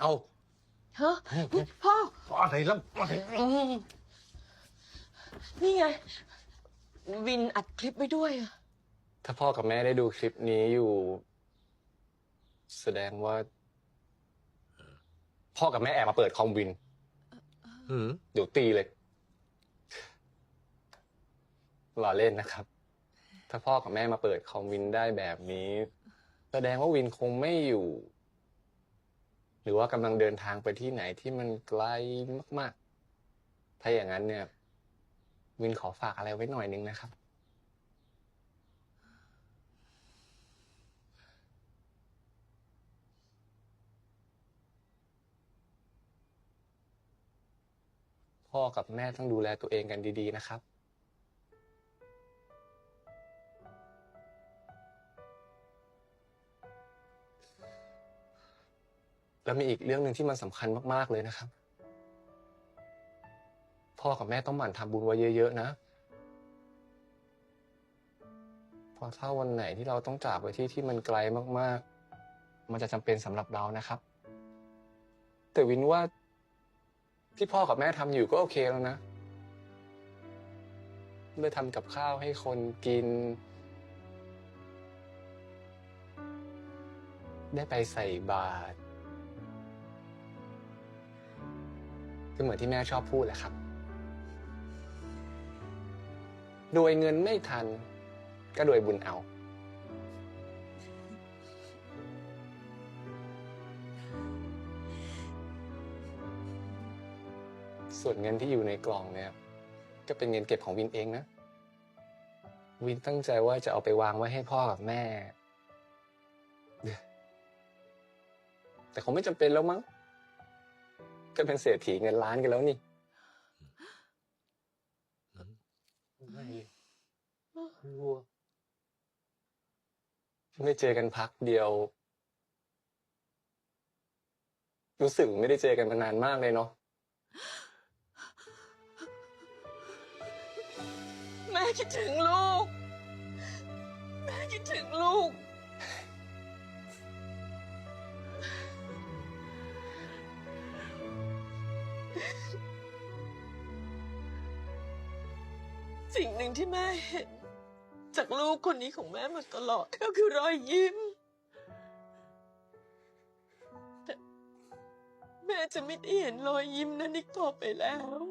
เอาฮะพ่อ อะไรแล้วอะไรนี่ไง วินอัดคลิปไว้ด้วยอะถ้าพ่อกับแม่ได้ดูคลิปนี้อยู่ แสดงว่า พ่อกับแม่แอบมาเปิดคอมวินอืมเดี๋ยวตีเลยล้อเล่นนะครับ ถ้าพ่อกับแม่มาเปิดคอมวินได้แบบนี้ แสดงว่าวินคงไม่อยู่ หรือว่ากำลังเดินทางไปที่ไหนที่มันไกลมาก ๆ ถ้าอย่างนั้นเนี่ย วินขอฝากอะไรไว้หน่อยนึงนะครับ พ่อกับแม่ต้องดูแลตัวเองกันดี ๆ นะครับ แล้วมีอีกเรื่องหนึ่งที่มันสำคัญมากๆเลยนะครับ พ่อกับแม่ต้องหมั่นทำบุญไว้เยอะๆนะเพราะถ้าวันไหนที่เราต้องจากไปที่ที่มันไกลมากๆ มันจะจำเป็นสำหรับเรานะครับ แต่วินว่าที่พ่อกับแม่ทำอยู่ก็โอเคแล้วนะได้ทำกับข้าวให้คนกิน ได้ไปใส่บาตร ก็เหมือนที่แม่ชอบพูดแหละครับโดยเงินไม่ทัน ก็โดยบุญเอา ส่วนเงินที่อยู่ในกล่องเนี่ย ก็เป็นเงินเก็บของวินเองนะ วินตั้งใจว่าจะเอาไปวางไว้ให้พ่อกับแม่ แต่คงไม่จำเป็นแล้วมั้ง ก็เป็นเศรษฐีเงินล้านกันแล้วนี่นั้นไม่รัวไม่เจอกันพักเดียว รู้สึกไม่ได้เจอกันมานานมากเลยเนาะแม่คิดถึงลูก สิ่งหนึ่งที่แม่เห็น จากลูกคนนี้ของแม่มาตลอด ก็คือรอยยิ้ม แต่แม่จะไม่ได้เห็นรอยยิ้มนั้นอีกต่อไปแล้ว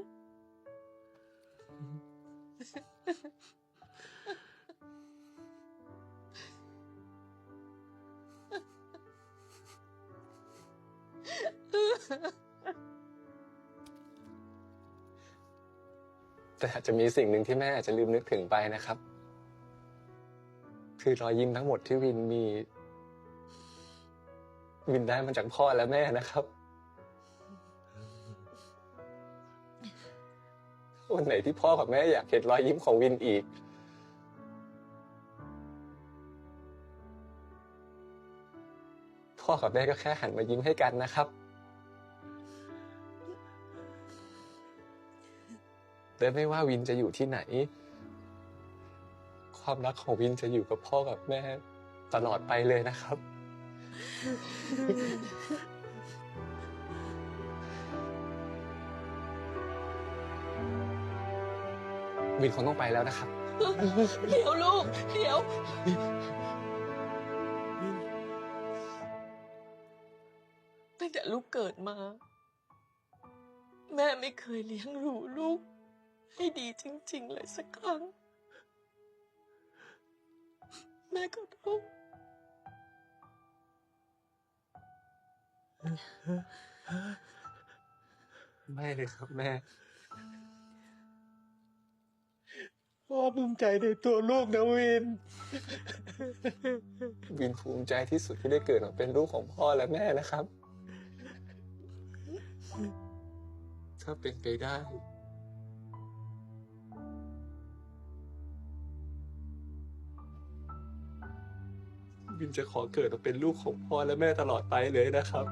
แต่อาจจะมีสิ่งหนึ่งที่แม่อาจจะลืมนึกถึงไปนะครับ คือรอยยิ้มทั้งหมดที่วินมี วินได้มาจากพ่อและแม่นะครับ วันไหนที่พ่อกับแม่อยากเห็นรอยยิ้มของวินอีก พ่อกับแม่ก็แค่หันมายิ้มให้กันนะครับ แต่ไม่ว่าวินจะอยู่ที่ไหน ความรักของวินจะอยู่กับพ่อกับแม่ ตลอดไปเลยนะครับ วินคงต้องไปแล้วนะครับ เดี๋ยวลูก เดี๋ยว ตั้งแต่ลูกเกิดมา แม่ไม่เคยเลี้ยงดูลูก ให้ดีจริง ๆ เลยสักครั้ง แม่ก็รู้ไม่เลยครับแม่ พ่อภูมิใจในตัวลูกนะวิน วินภูมิใจที่สุดที่ได้เกิดมาเป็นลูกของพ่อและแม่นะครับ ถ้าเป็นไปได้ วินจะขอเกิดมาเป็นลูกของพ่อและแม่ตลอดไปเลยนะครับ